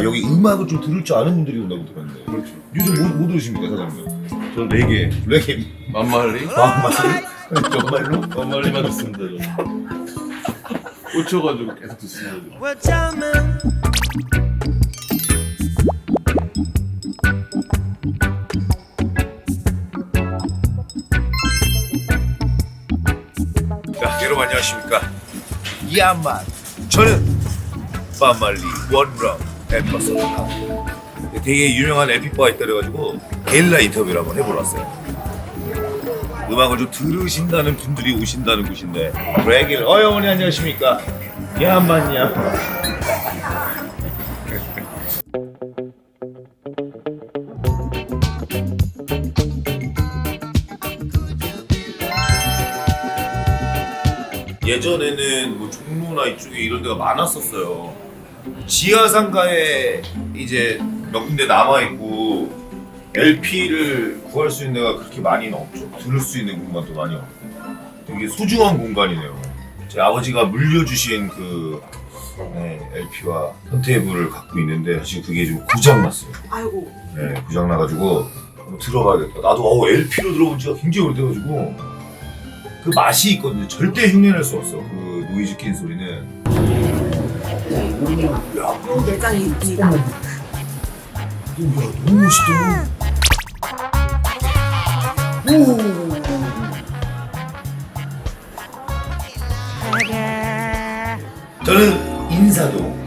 아 여기 음악을 좀 들을 줄 아는 분들이 온다고 들었는데 그렇죠. 요즘 뭐, 뭐 들으십니까 사장님? 전 레게, 레게 만말리, 마음만리? 정말로? 만말리만 듣습니다. 저는. 꽂혀가지고 계속 듣습니다. 자, 여러분 안녕하십니까? 야만 저는 빠말리 원럼 엠버서더다. 되게 유명한 에픽바가 있다 그래가지고 게릴라 인터뷰를 한번 해보러 왔어요. 음악을 좀 들으신다는 분들이 오신다는 곳인데 레게를 어이 어머니 안녕하십니까? 야만이야. 예전에는 뭐 종로나 이쪽에 이런 데가 많았었어요. 지하 상가에 이제 몇 군데 남아 있고 LP를 구할 수 있는 데가 그렇게 많이는 없죠. 들을 수 있는 공간도 많이 없고 되게 소중한 공간이네요. 제 아버지가 물려주신 그 네, LP와 턴테이블을 갖고 있는데 지금 그게 좀 고장 났어요. 아이고 네, 고장 나가지고 한번 들어봐야겠다. 나도 어, LP로 들어본 지가 굉장히 오래돼가지고 그 맛이 있거든요. 절대 흉내낼 수 없어. 그 노이즈 낀 소리는. 야, 너무 멋있다. 오. 저는 인사동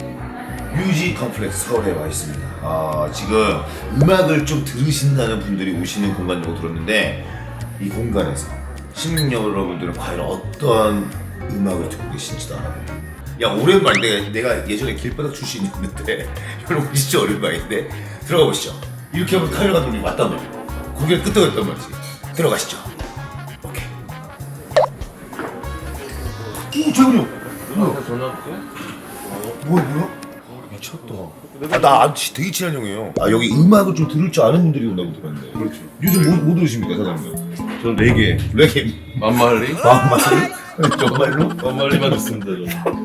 뮤직 컴플렉스 서울에 와 있습니다. 아, 지금 음악을 좀 들으신다는 분들이 오시는 공간이라고 들었는데 이 공간에서 시민 여러분들은 과연 어떤 음악을 듣고 계신지도 알아요. 야 오랜만 내가 내가 예전에 길바닥 출신이었는데 여러분 진짜 오랜만인데 들어가 보시죠. 이렇게 하면 카메라 감독님 왔단 말이에요. 고개를 끄덕였단 말이지. 들어가시죠. 오케이. 오 재훈이 형. 전화할게요. 뭐야 뭐야? 미쳤다. 아, 나 되게 친한 형이에요. 아 여기 음악을 좀 들을 줄 아는 분들이 온다고 들었는데. 그렇죠. 요즘 뭐, 뭐 들으십니까 사장님? 전 레게, 레게 만말리, 마음만리? 정말로? 만말리만 듣습니다. 저는.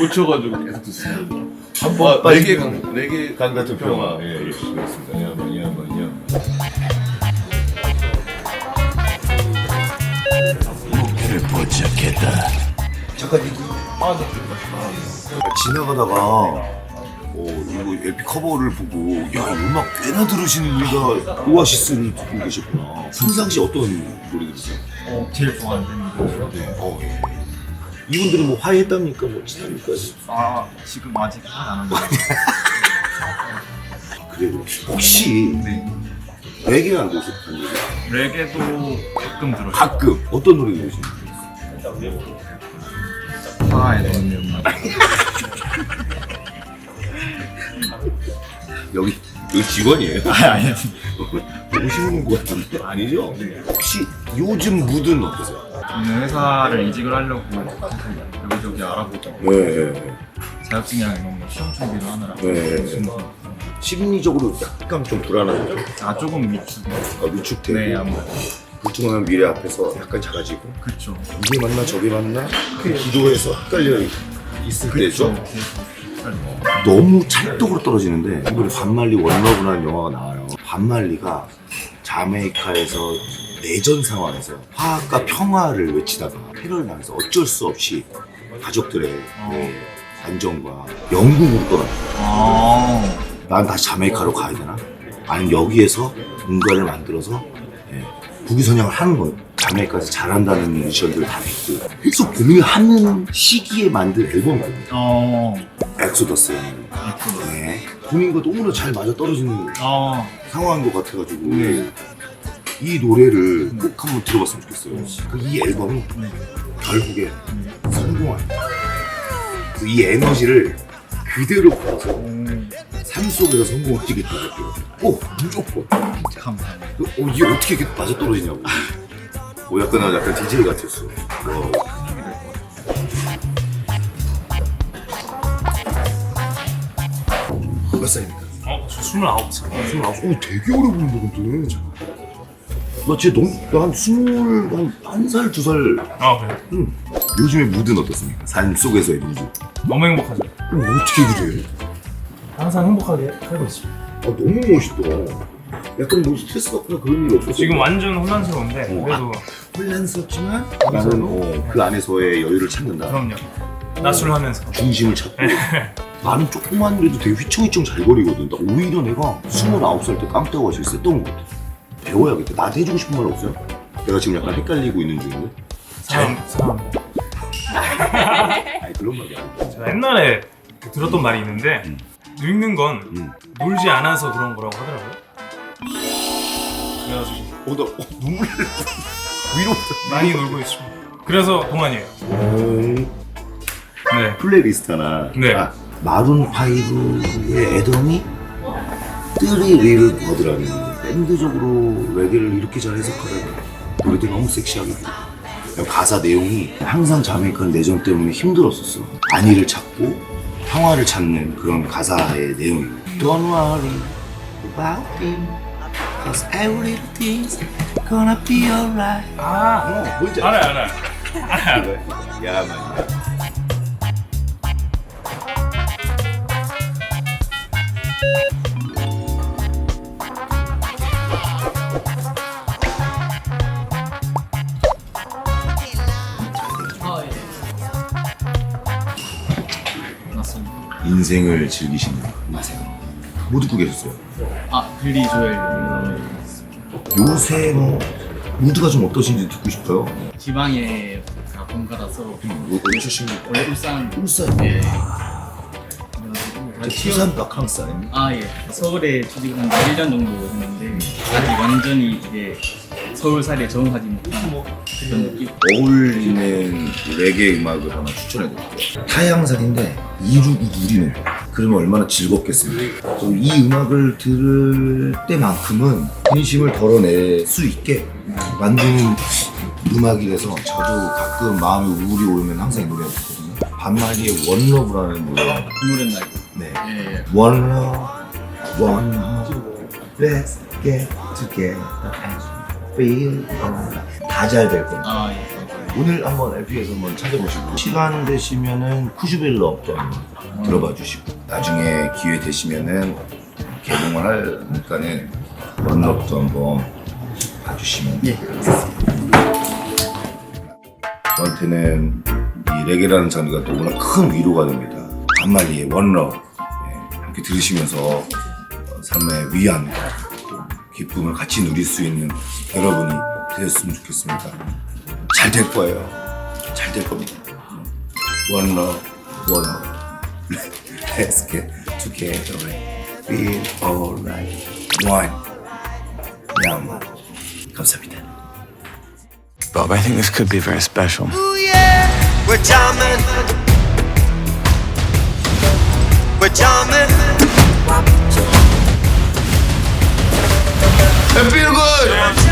꽂혀가지고 계속 듣습니다. 한번 아, 레게 강, 레게 강 같은 평화. 평화. 예, 그렇습니다. 야만 야만 야만. 목표를 포착했다. 잠깐 아, 네. 지나가다가 어, 이거 LP 커버를 보고 야이 음악 꽤나 들으시는 분이가 오아시스를 듣고 계셨구나. 평상시 어떤 노래 들으세요? 어, 제일 좋아하는 밴드. 네. 어, 예. 이분들은 뭐 화해했답니까? 뭐 지납니까? 아, 지금 아직 안 하는 거예요. 그래요. 혹시 네. 레게 안 들으셨던 레게도 가끔 들어요. 가끔 어떤 노래 들으시나요? 하나에 넣는 음악. 여기 여기 직원이에요? 아, 아니, 오시는 거 같은데 아니죠? 혹시 요즘 무드는 어떠세요? 저는 회사를 이직을 하려고 여기저기 알아보고 네, 자격증이랑 이런 거 시험 준비를 하느라 네. 지금 심리적으로 약간 좀 불안하죠. 아 조금 미추. 어, 위축되고 네, 아무래도 불투명한 미래 앞에서 약간 작아지고 그쵸. 이게 맞나 저게 맞나 그 기도에서 헷갈려 있을 때죠. 너무 찰떡으로 떨어지는데 이번에 반말리 원러브라는 영화가 나와요. 반말리가 자메이카에서 내전 상황에서 화합과 평화를 외치다가 테러를 당해서 어쩔 수 없이 가족들의 네, 안정과 영국으로 떠나. 아, 난 다시 자메이카로 가야 되나? 아니면 여기에서 뭔가를 만들어서 예, 국위 선양을 하는 거예요. 자메이카에서 잘한다는 미션들을 다 했고 계속 고민을 하는 시기에 만든 앨범이거든요. 어, 엑소더스. 네. 고민과 너무나 잘 맞아 떨어지는 아, 상황인 것 같아가지고 네. 이 노래를 꼭 한번 들어봤으면 좋겠어요. 그이 앨범이 네. 결국에 성공한 그이 에너지를 그대로 받아서 오, 삶 속에서 성공하시겠다고 꼭 무조건 감사합니다. 어, 이게 어떻게 이렇게 맞아 떨어지냐고 어, 약간 나 약간 DJ 같았어 어. 몇 살입니까? 어, 저 29살. 스물아홉. 어, 되게 어려 보인다 근데 나 진짜 너무 나한 스물 한살 두 살 아, 그래요? 응. 요즘의 무드는 어떻습니까? 삶 속에서의 무드 너무 행복하죠. 어, 어떻게 그래? 항상 행복하게 살고 있습니다. 아, 너무 멋있다. 약간 뭐 스트레스 받거나 그런 일 없었어? 지금 완전 혼란스러운데 어. 그래도 혼란스럽지만 나는 어, 그 안에서의 여유를 찾는다. 그럼요. 낮술하면서 중심을 찾고 나는 조금만 그래도 되게 휘청휘청 잘 거리거든 나 오히려 내가 29살 때 깡패가 제일 셌던 것 같아 배워야겠다 나한테 해주고 싶은 말 없어요? 내가 지금 약간 헷갈리고 있는 중인데 사람 사람. 아니 그런 말이 제가 옛날에 들었던 말이 있는데 음. 늙는 건 음. 놀지 않아서 그런 거라고 하더라고요. 그래가지고 어, 나 어, 눈물 위로부터 많이 놀고 있습니다. 그래서 동안이에요. 음, 네. 플레이리스트 하나 네. 아, 마룬 파이브의 애덤이 뜨리 리를 버드라는 밴드적으로 레게를 이렇게 잘 해석하다니 노래도 너무 섹시하게 부르고 가사 내용이 항상 자메이칸 내전 때문에 힘들었었어. 안위를 찾고 평화를 찾는 그런 가사의 내용이에요 Don't worry about him Cause everything's gonna be alright 아 어, 뭔지 알아요 알아요. 야, 맞냐. 맞습 인생을 즐기시는 마세요. 뭐 듣고 계셨어요? 아 빌리 조엘 요새 뭐 무드가 좀 어떠신지 듣고 싶어요. 지방에 가 본가라서 뭐 어디 출신입니까? 원래 울산 울산. 예. 저 부산 박항스 아닙니까? 아 예. 서울에 취직을 한 1년 정도 했는데 아직 완전히 이제 서울살이에 적응하지 못한 그런 느낌. 어울리는 레게 음악을 하나 추천해드릴게요. 타양살인데 이루고 누리는 거. 그러면 얼마나 즐겁겠습니까? 또이 음악을 들을 때만큼은 진심을 덜어낼 수 있게 만드는 음악이라서 저도 가끔 마음이 우울이 오면 항상 이 노래 듣거든요. 반말리의 원러브라는 노래. 그 노래는 알고. 네. 예. 예. One home. Let's get together and feel alright. 다잘될 겁니다. 아 예. 오늘 한번 LP에서 한번 찾아보시고 시간 되시면은 러브도 한번 들어봐 주시고 나중에 기회 되시면은 개봉을 하니까는 원럽도 한번 봐주시면 예. 저한테는 이 레게라는 장르가 또 워낙 큰 위로가 됩니다. 반말리의 원러 예, 함께 들으시면서 어, 삶의 위안과 또 기쁨을 같이 누릴 수 있는 여러분이 되셨으면 좋겠습니다. 잘 될 거예요. 잘 될 겁니다. 원러 원러 Let's get together and feel alright. One 야만 감사합니다. Bob, I think this could be very special. Ooh, yeah. We're jamming. We're jamming. I feel good.